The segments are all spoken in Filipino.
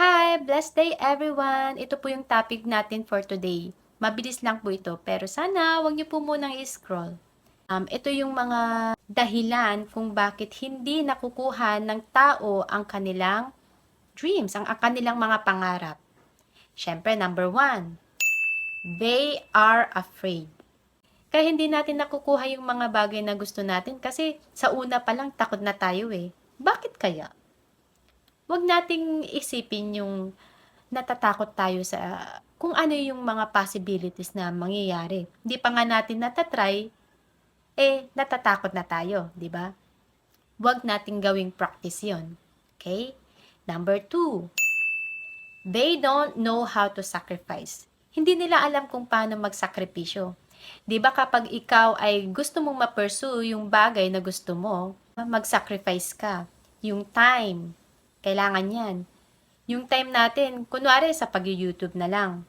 Hi! Blessed day everyone! Ito po yung topic natin for today. Mabilis lang po ito, pero sana wag niyo po munang i-scroll. Um, ito yung mga dahilan kung bakit hindi nakukuha ng tao ang kanilang dreams, ang, ang kanilang mga pangarap. Siyempre, number one, they are afraid. Kaya hindi natin nakukuha yung mga bagay na gusto natin kasi sa una pa lang takot na tayo eh. Bakit kaya? Huwag nating isipin yung natatakot tayo sa kung ano yung mga possibilities na mangyayari. Hindi pa nga natin natatry, eh, natatakot na tayo, di ba? Huwag nating gawing practice yon. Okay? Number two, they don't know how to sacrifice. Hindi nila alam kung paano magsakripisyo. Di ba kapag ikaw ay gusto mong ma-pursue yung bagay na gusto mo, mag-sacrifice ka. Yung time, kailangan yan. Yung time natin, kunwari sa pag-YouTube na lang.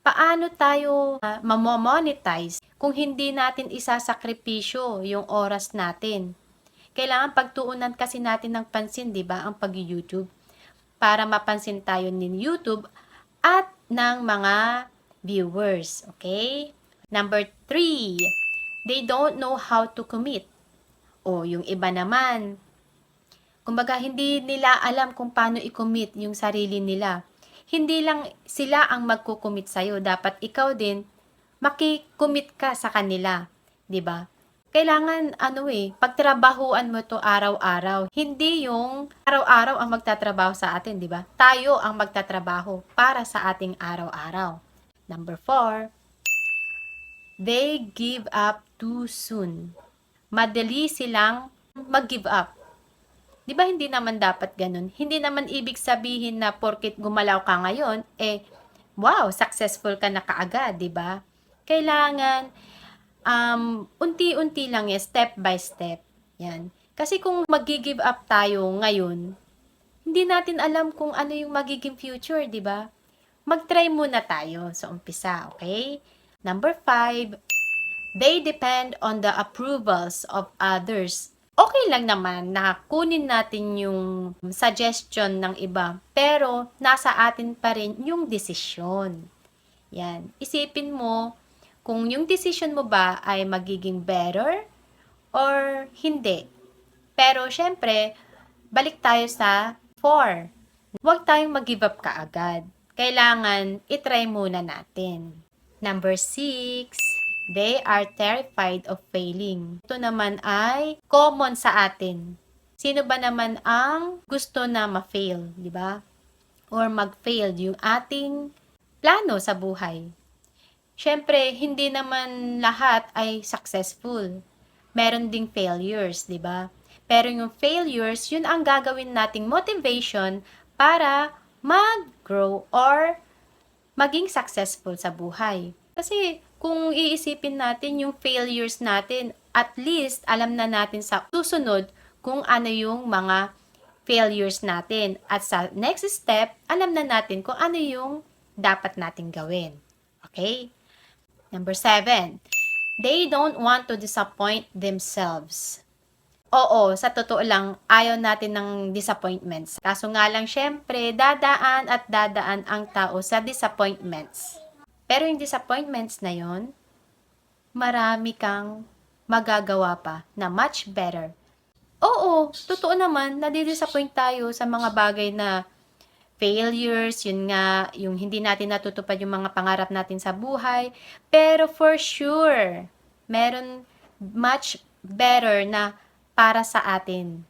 Paano tayo uh, mamomonetize kung hindi natin isasakripisyo yung oras natin? Kailangan pagtuunan kasi natin ng pansin, di ba, ang pag-YouTube para mapansin tayo ni YouTube at ng mga viewers. Okay? Number three, they don't know how to commit. O yung iba naman, kumbaga hindi nila alam kung paano i-commit yung sarili nila. Hindi lang sila ang magko-commit sa'yo. Dapat ikaw din maki-commit ka sa kanila. ba? Kailangan ano eh, pagtrabahuan mo to araw-araw. Hindi yung araw-araw ang magtatrabaho sa atin, 'di ba? Tayo ang magtatrabaho para sa ating araw-araw. Number four, they give up too soon. Madali silang mag-give up. Di ba hindi naman dapat ganun? Hindi naman ibig sabihin na porkit gumalaw ka ngayon, eh, wow, successful ka na kaagad, di ba? Kailangan, um, unti-unti lang yan, step by step. Yan. Kasi kung mag-give up tayo ngayon, hindi natin alam kung ano yung magiging future, di ba? Mag-try muna tayo sa umpisa, okay? Number five, they depend on the approvals of others. Okay lang naman na kunin natin yung suggestion ng iba, pero nasa atin pa rin yung desisyon. Yan. Isipin mo kung yung decision mo ba ay magiging better or hindi. Pero syempre, balik tayo sa 4. Huwag tayong mag-give up kaagad. Kailangan itry muna natin. Number 6, they are terrified of failing. Ito naman ay common sa atin. Sino ba naman ang gusto na ma-fail, di ba? Or mag-fail yung ating plano sa buhay. Siyempre, hindi naman lahat ay successful. Meron ding failures, di ba? Pero yung failures, yun ang gagawin nating motivation para mag-grow or maging successful sa buhay. Kasi kung iisipin natin yung failures natin, at least alam na natin sa susunod kung ano yung mga failures natin. At sa next step, alam na natin kung ano yung dapat natin gawin. Okay? Number seven, they don't want to disappoint themselves. Oo, sa totoo lang, ayaw natin ng disappointments. Kaso nga lang, syempre, dadaan at dadaan ang tao sa disappointments. Pero yung disappointments na yon, marami kang magagawa pa na much better. Oo, totoo naman, nadidisappoint tayo sa mga bagay na failures, yun nga, yung hindi natin natutupad yung mga pangarap natin sa buhay. Pero for sure, meron much better na para sa atin.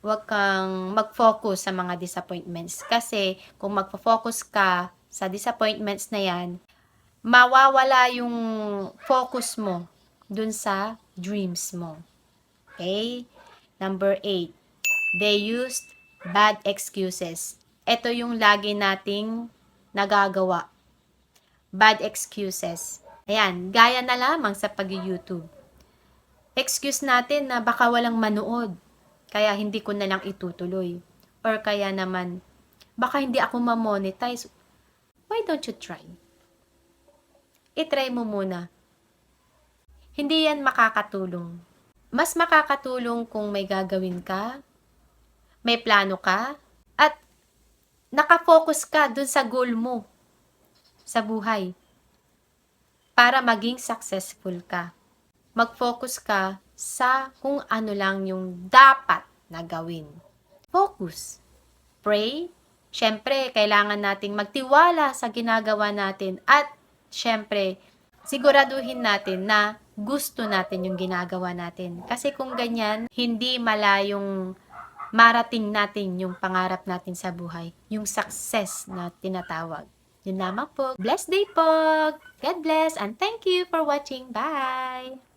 Huwag kang mag-focus sa mga disappointments. Kasi kung mag-focus ka sa disappointments na yan, mawawala yung focus mo dun sa dreams mo. Okay? Number 8. They used bad excuses. Ito yung lagi nating nagagawa. Bad excuses. Ayan, gaya na lamang sa pag-YouTube excuse natin na baka walang manood, kaya hindi ko na lang itutuloy. Or kaya naman, baka hindi ako ma-monetize. Why don't you try? I-try mo muna. Hindi yan makakatulong. Mas makakatulong kung may gagawin ka, may plano ka, at nakafocus ka dun sa goal mo sa buhay para maging successful ka. Mag-focus ka sa kung ano lang yung dapat na gawin. Focus. Pray. Siyempre, kailangan nating magtiwala sa ginagawa natin at siyempre, siguraduhin natin na gusto natin yung ginagawa natin. Kasi kung ganyan, hindi malayong marating natin yung pangarap natin sa buhay, yung success na tinatawag. Yun lamang po. Blessed day po! God bless and thank you for watching. Bye!